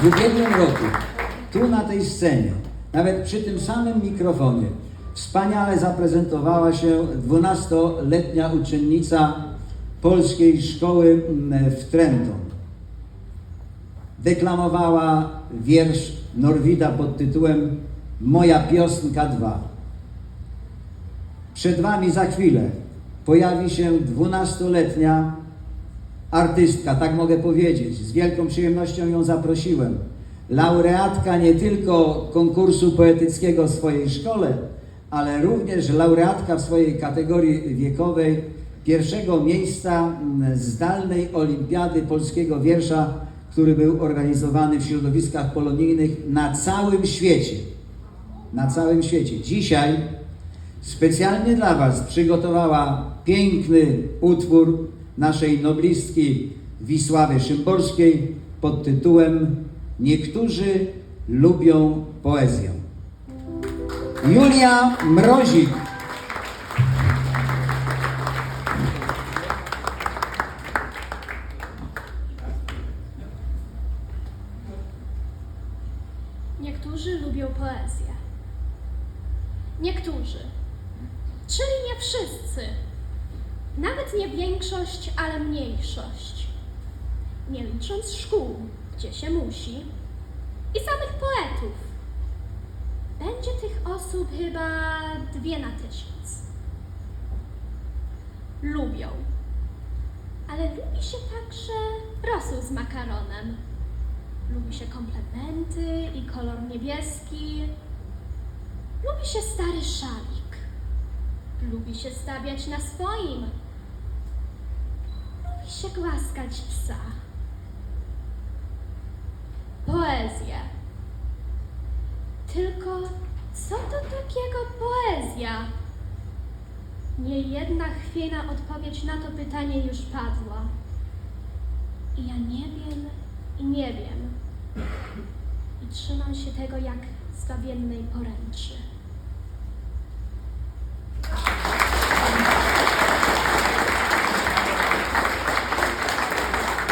W ubiegłym roku, tu na tej scenie, nawet przy tym samym mikrofonie, wspaniale zaprezentowała się 12-letnia uczennica polskiej szkoły mm, w Trenton. Deklamowała wiersz Norwida pod tytułem Moja piosenka 2. Przed Wami za chwilę pojawi się 12-letnia artystka, tak mogę powiedzieć. Z wielką przyjemnością ją zaprosiłem. Laureatka nie tylko konkursu poetyckiego w swojej szkole, ale również laureatka w swojej kategorii wiekowej pierwszego miejsca mm, zdalnej olimpiady polskiego wiersza, który był organizowany w środowiskach polonijnych na całym świecie. Na całym świecie. Dzisiaj specjalnie dla Was przygotowała piękny utwór naszej noblistki Wisławy Szymborskiej pod tytułem Niektórzy lubią poezję. Julia Mrozik. Niektórzy lubią poezję. Niektórzy. Czyli nie wszyscy. Nawet nie większość, ale mniejszość. Nie licząc szkół, gdzie się musi, i samych poetów. Będzie tych osób chyba dwie na tysiąc. Lubią. Ale lubi się także rosół z makaronem. Lubi się komplementy i kolor niebieski. Lubi się stary szalik. Lubi się stawiać na swoim. Lubi się głaskać psa. Poezję. Tylko co to takiego poezja? Nie jedna chwiejna odpowiedź na to pytanie już padła. I ja nie wiem i nie wiem. I trzymam się tego jak zbawiennej poręczy.